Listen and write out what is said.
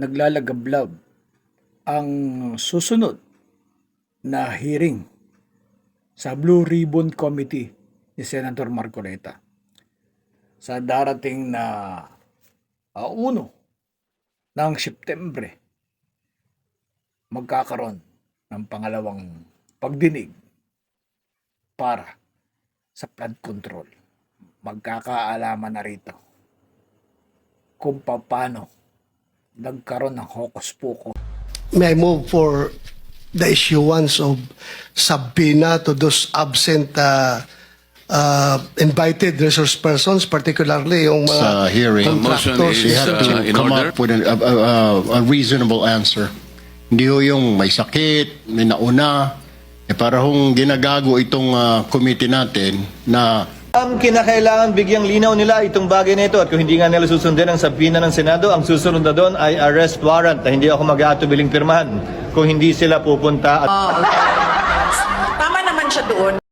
naglalagablab ang susunod na hearing sa Blue Ribbon Committee ni Senator Marcoleta sa darating na uh, uno ng Setyembre magkakaroon ng pangalawang pagdinig para sa flood control. Magkakaalaman na rito kung paano nagkaroon ng hokus pokus May I move for the issuance of subpoena to those absent uh, uh, invited resource persons, particularly yung mga Sa hearing. motion contractors. is, They have to uh, in come order? up with an- a, a, a- a reasonable answer. Hindi ho yung may sakit, may nauna. Eh para hong ginagago itong ah, committee natin na Ang kinakailangan bigyang linaw nila itong bagay na ito at kung hindi nga nila susundin ang sabina ng Senado, ang susunod na doon ay arrest warrant na hindi ako mag-aatubiling pirmahan kung hindi sila pupunta at Oh, okay. Tama naman siya doon.